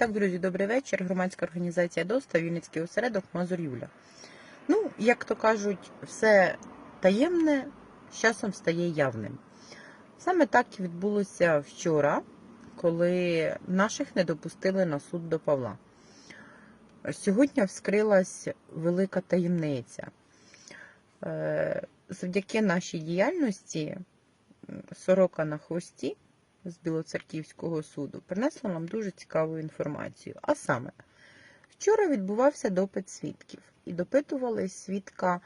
Так, друзі, добрий вечір. Громадська організація ДОСТА, Вінницький осередок, Мазур Юля. Ну, як то кажуть, все таємне з часом стає явним. Саме так і відбулося вчора, коли наших не допустили на суд до Павла. Сьогодні вскрилась велика таємниця. Е, Завдяки нашій діяльності сорока на хвості з Білоцерківського суду принесла нам дуже цікаву інформацію. А саме, вчора відбувався допит свідків, і допитували свідка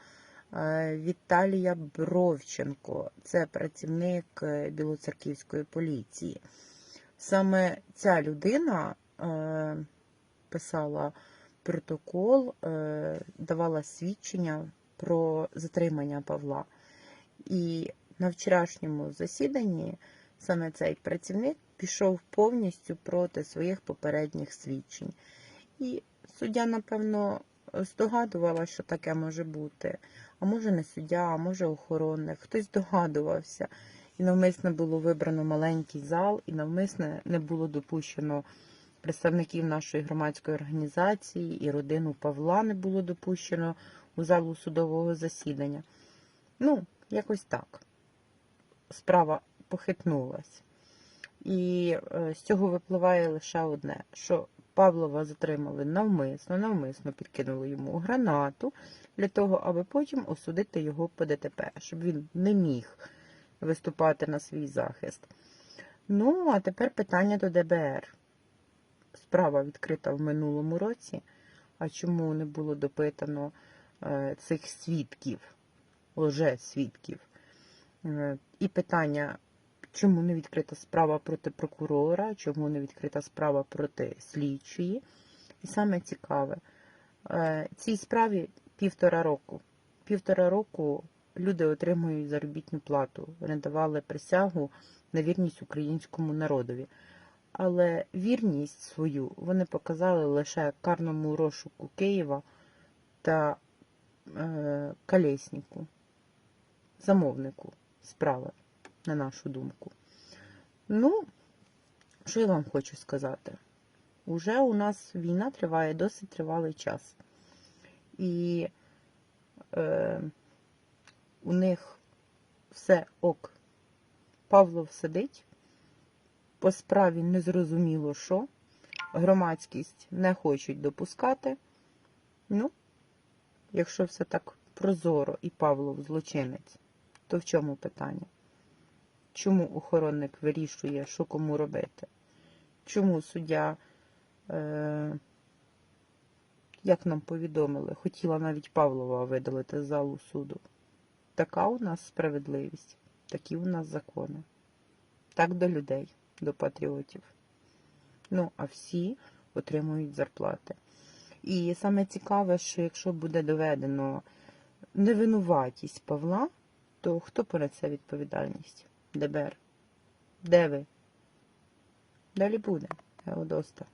е, Віталія Бровченко, це працівник е, Білоцерківської поліції. Саме ця людина е, писала протокол, давала свідчення про затримання Павла. І на вчорашньому засіданні саме цей працівник пішов повністю проти своїх попередніх свідчень. І суддя, напевно, здогадувала, що таке може бути. А може не суддя, а може охоронник. Хтось догадувався. І навмисно було вибрано маленький зал, і навмисно не було допущено представників нашої громадської організації, і родину Павла не було допущено у залу судового засідання. Ну, якось так. Справа похитнулась. І е, з цього випливає лише одне, що Павлова затримали навмисно, навмисно підкинули йому гранату для того, аби потім осудити його по ДТП, щоб він не міг виступати на свій захист. Ну, а тепер питання до ДБР. Справа відкрита в минулому році. А чому не було допитано е, цих свідків, лже-свідків? Е, І питання, чому не відкрита справа проти прокурора, чому не відкрита справа проти слідчої. І саме цікаве, е, цій справі півтора року. Півтора року люди отримують заробітну плату. Вони присягу на вірність українському народові. Але вірність свою вони показали лише карному розшуку Києва та е, Колєсніку, замовнику справи, на нашу думку. Ну, що я вам хочу сказати? Уже у нас війна триває досить тривалий час. І е, у них все ок. Павлов сидить. По справі незрозуміло що. Громадськість не хочуть допускати. Ну, якщо все так прозоро і Павлов злочинець, то в чому питання? Чому охоронник вирішує, що кому робити? Чому суддя, е, як нам повідомили, хотіла навіть Павлова видалити з залу суду? Така у нас справедливість, такі у нас закони. Так до людей, до патріотів. Ну, а всі отримують зарплати. І саме цікаве, що якщо буде доведено невинуватість Павла, то хто понесе відповідальність? ДБР. Де ви? Далі буде. Еодоста.